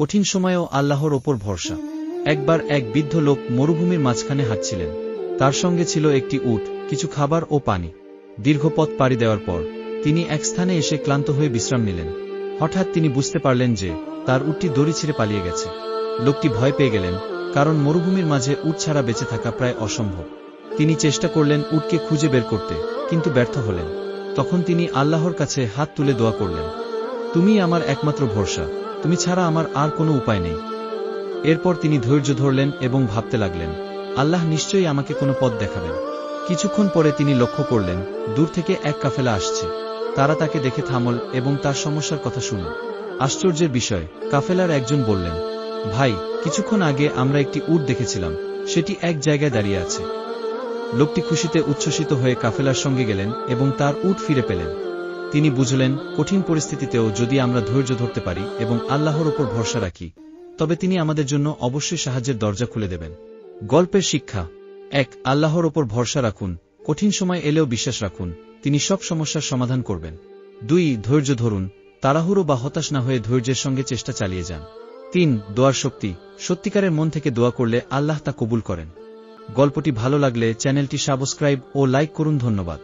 কঠিন সময়েও আল্লাহর ওপর ভরসা। একবার এক বৃদ্ধ লোক মরুভূমির মাঝখানে হাঁটছিলেন। তার সঙ্গে ছিল একটি উট, কিছু খাবার ও পানি। দীর্ঘ পথ পাড়ি দেওয়ার পর, তিনি এক স্থানে এসে ক্লান্ত হয়ে বিশ্রাম নিলেন। হঠাৎ তিনি বুঝতে পারলেন যে, তার উটটি দড়ি ছিঁড়ে পালিয়ে গেছে। লোকটি ভয় পেয়ে গেলেন, কারণ মরুভূমির মাঝে উট ছাড়া বেঁচে থাকা প্রায় অসম্ভব। তিনি চেষ্টা করলেন উটকে খুঁজে বের করতে, কিন্তু ব্যর্থ হলেন। তখন তিনি আল্লাহর কাছে হাত তুলে দোয়া করলেন, তুমি আমার একমাত্র ভরসা। তুমি ছাড়া আমার আর কোনো উপায় নেই। এরপর তিনি ধৈর্য ধরলেন এবং ভাবতে লাগলেন, আল্লাহ নিশ্চয়ই আমাকে কোনো পথ দেখাবেন। কিছুক্ষণ পরে তিনি লক্ষ্য করলেন, দূর থেকে এক কাফেলা আসছে। তারা তাকে দেখে থামল এবং তার সমস্যার কথা শুনল। আশ্চর্যের বিষয়, কাফেলার একজন বললেন, ভাই, কিছুক্ষণ আগে আমরা একটি উট দেখেছিলাম, সেটি এক জায়গায় দাঁড়িয়ে আছে। লোকটি খুশিতে উচ্ছ্বসিত হয়ে কাফেলার সঙ্গে গেলেন এবং তার উট ফিরে পেলেন। তিনি বুঝলেন, কঠিন পরিস্থিতিতেও যদি আমরা ধৈর্য ধরতে পারি এবং আল্লাহর উপর ভরসা রাখি, তবে তিনি আমাদের জন্য অবশ্যই সাহায্যের দরজা খুলে দেবেন। গল্পের শিক্ষা। এক, আল্লাহর ওপর ভরসা রাখুন, কঠিন সময় এলেও বিশ্বাস রাখুন, তিনি সব সমস্যার সমাধান করবেন। দুই, ধৈর্য ধরুন, তাড়াহুড়ো বা হতাশ না হয়ে ধৈর্যের সঙ্গে চেষ্টা চালিয়ে যান। তিন, দোয়ার শক্তি, সত্যিকারের মন থেকে দোয়া করলে আল্লাহ তা কবুল করেন। গল্পটি ভালো লাগলে চ্যানেলটি সাবস্ক্রাইব ও লাইক করুন, ধন্যবাদ।